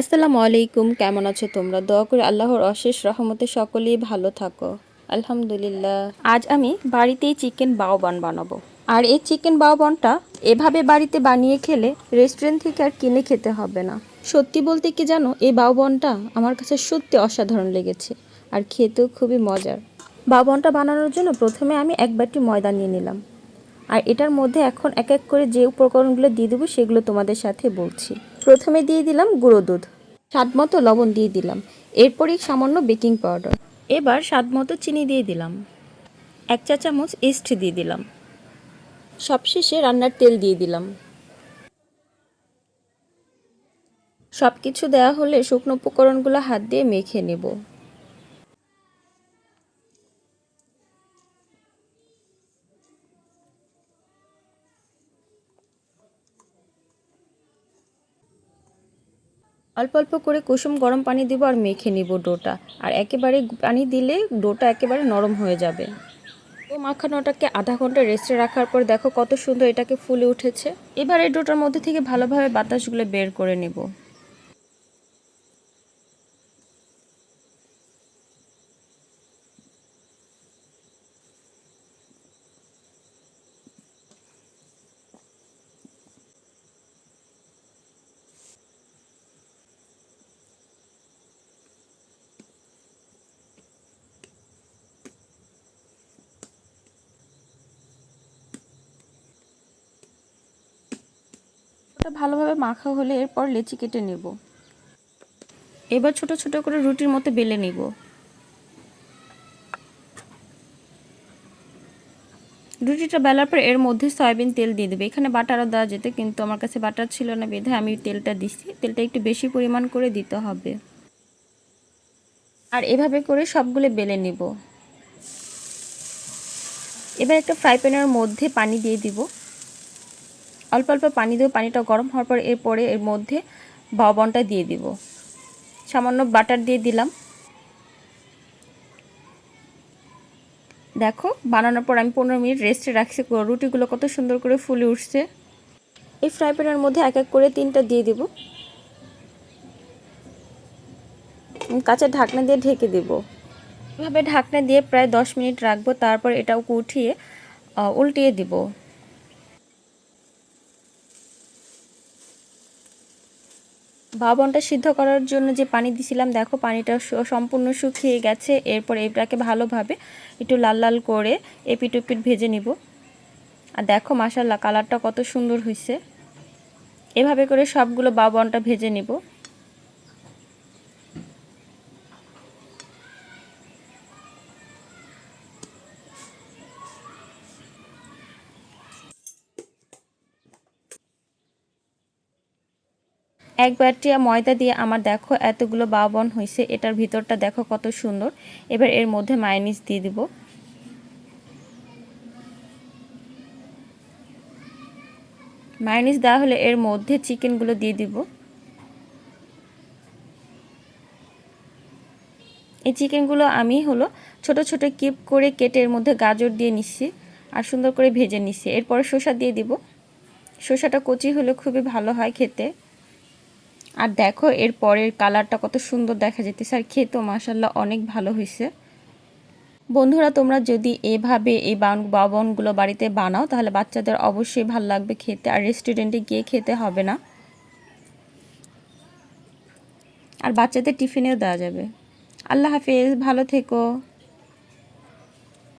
আসসালামু আলাইকুম, কেমন আছো তোমরা? দোয়া করে আল্লাহর অশেষ রহমতে সকলেই ভালো থাকো। আলহামদুলিল্লাহ। আজ আমি বাড়িতেই চিকেন বাওবান বানাবো। আর এই চিকেন বাওবানটা এভাবে বাড়িতে বানিয়ে খেলে রেস্টুরেন্ট থেকে আর কিনে খেতে হবে না। সত্যি বলতে কি জানো, এই বাওবনটা আমার কাছে সত্যি অসাধারণ লেগেছে আর খেতেও খুবই মজার। বাওবনটা বানানোর জন্য প্রথমে আমি এক বাটি ময়দা নিয়ে নিলাম। আর এটার মধ্যে এখন এক এক করে যে উপকরণগুলো দিয়ে দেবো সেগুলো তোমাদের সাথে বলছি। প্রথমে দিয়ে দিলাম গুঁড়ো দুধ। স্বাদ মতো লবণ দিয়ে দিলাম। এরপরই সামান্য বেকিং পাউডার। এবার স্বাদ মতো চিনি দিয়ে দিলাম। এক চা চামচ ইস্ট দিয়ে দিলাম। সবশেষে রান্নার তেল দিয়ে দিলাম। সব কিছু দেওয়া হলে শুকনো উপকরণগুলো হাত দিয়ে মেখে নেব। অল্প অল্প করে কুসুম গরম পানি দিব আর মেখে নিব ডোটা। আর একেবারে পানি দিলে ডোটা একেবারে নরম হয়ে যাবে। ও মাখানোটাকে আধা ঘণ্টা রেস্টে রাখার পর দেখো কত সুন্দর এটাকে ফুলে উঠেছে। এবার এই ডোটার মধ্যে থেকে ভালোভাবে বাতাসগুলো বের করে নেব। ভালোভাবে মাখা হলে এরপর লেচি কেটে নেব। এবার ছোট ছোট করে রুটির মতো বেলে নিব। রুটিটা বেলার পর এর মধ্যে সয়াবিন তেল দিয়ে দেবে। এখানে বাটারও দেওয়া যেত, কিন্তু আমার কাছে বাটার ছিল না বেঁধে আমি তেলটা দিচ্ছি তেলটা একটু বেশি পরিমাণ করে দিতে হবে। আর এভাবে করে সবগুলো বেলে নিব। এবার একটা ফ্রাই প্যানের মধ্যে পানি দিয়ে দিব। অল্প অল্প পানি দেবো পানিটা গরম হওয়ার পর এরপরে এর মধ্যে বাবনটা দিয়ে দিব। সামান্য বাটার দিয়ে দিলাম। দেখো, বানানোর পর আমি পনেরো মিনিট রেস্টে রাখছি। রুটিগুলো কত সুন্দর করে ফুলে উঠছে। এই ফ্রাই প্যানের মধ্যে এক এক করে তিনটা দিয়ে দিব। কাঁচা ঢাকনা দিয়ে ঢেকে দেব। এভাবে ঢাকনা দিয়ে প্রায় দশ মিনিট রাখব। তারপর এটাও উঠিয়ে উল্টিয়ে দিব। বাবনটা সিদ্ধ করার জন্য যে পানি দিছিলাম, দেখো পানিটা সম্পূর্ণ শুকিয়ে গেছে। এরপর এটাকে ভালোভাবে একটু লাল লাল করে এপিট উপিট ভেজে নিব। আর দেখো মাসাল্লাহ কালারটা কত সুন্দর হয়েছে এভাবে করে সবগুলো বাবনটা ভেজে নিব। এক বাটিয়া ময়দা দিয়ে আমার দেখো এতগুলো বাবন হয়েছে এটার ভিতরটা দেখো কত সুন্দর। এবার এর মধ্যে মায়োনিজ দিয়ে দিব। মায়োনিজ দেওয়া হলে এর মধ্যে চিকেনগুলো দিয়ে দিব। এই চিকেনগুলো আমি হলো ছোট ছোট কিপ করে কেটে এর মধ্যে গাজর দিয়ে নিচ্ছি আর সুন্দর করে ভেজে নিচ্ছি। এরপরে শসা দিয়ে দিব। শসাটা কচি হলে খুবই ভালো হয় খেতে। আর দেখো, এর পরের কালারটা কত সুন্দর দেখা যেতেছে আর খেতেও মাসাল্লাহ অনেক ভালো হয়েছে। বন্ধুরা, তোমরা যদি এভাবে এই বাবনগুলো বাড়িতে বানাও, তাহলে বাচ্চাদের অবশ্যই ভালো লাগবে খেতে, আর রেস্টুরেন্টে গিয়ে খেতে হবে না। আর বাচ্চাদের টিফিনেও দেওয়া যাবে। আল্লাহ হাফিজ, ভালো থেকো।